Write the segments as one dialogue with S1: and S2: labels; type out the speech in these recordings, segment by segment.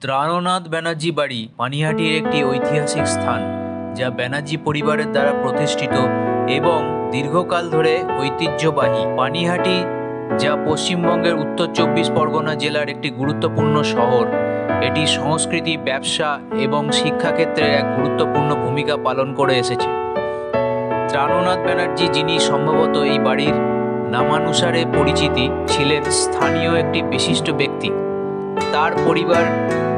S1: ত্রাণনাথ ব্যানার্জি বাড়ি পানিহাটির একটি ঐতিহাসিক স্থান, যা ব্যানার্জি পরিবারের দ্বারা প্রতিষ্ঠিত এবং দীর্ঘকাল ধরে ঐতিহ্যবাহী। পানিহাটি, যা পশ্চিমবঙ্গের উত্তর চব্বিশ পরগনা জেলার একটি গুরুত্বপূর্ণ শহর, এটি সংস্কৃতি, ব্যবসা এবং শিক্ষাক্ষেত্রে এক গুরুত্বপূর্ণ ভূমিকা পালন করে এসেছে। ত্রাণনাথ ব্যানার্জি যিনি সম্ভবত এই বাড়ির নামানুসারে পরিচিতি, ছিলেন স্থানীয় একটি বিশিষ্ট ব্যক্তি। তার পরিবার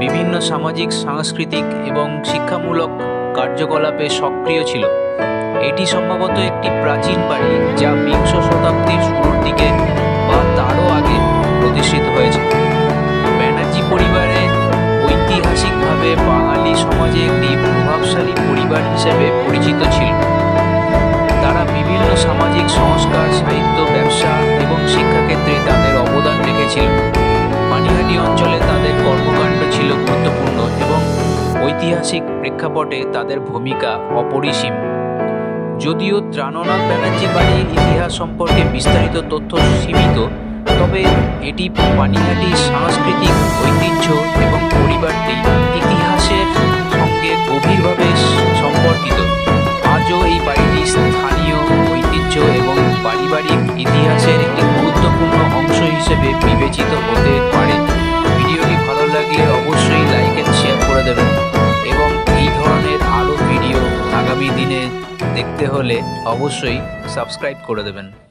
S1: বিভিন্ন সামাজিক, সাংস্কৃতিক এবং শিক্ষামূলক কার্যকলাপে সক্রিয় ছিল। এটি সম্ভবত একটি প্রাচীন বাড়ি যা বিংশ শতাব্দীর শুরুর দিকে বা তারও আগে প্রতিষ্ঠিত হয়েছে। ব্যানার্জি পরিবারে ঐতিহাসিকভাবে বাঙালি সমাজে একটি প্রভাবশালী পরিবার হিসেবে পরিচিত ছিল। তারা বিভিন্ন সামাজিক সংস্কার, সাহিত্য, ব্যবসা এবং শিক্ষাক্ষেত্রে তাদের ঐতিহাসিক প্রেক্ষাপটে তাদের ভূমিকা অপরিসীম। যদিও ত্রাণনাথ ব্যানার্জি বাড়ির ইতিহাস সম্পর্কে বিস্তারিত তথ্য সীমিত, তবে এটি পানিহাটির সাংস্কৃতিক ঐতিহ্য এবং পরিবারটি ইতিহাসের সঙ্গে গভীরভাবে সম্পর্কিত। আজও এই বাড়িটি স্থানীয় ঐতিহ্য এবং পারিবারিক ইতিহাসের একটি গুরুত্বপূর্ণ অংশ হিসেবে বিবেচিত হতে দেখতে হলে অবশ্যই সাবস্ক্রাইব করে দেবেন।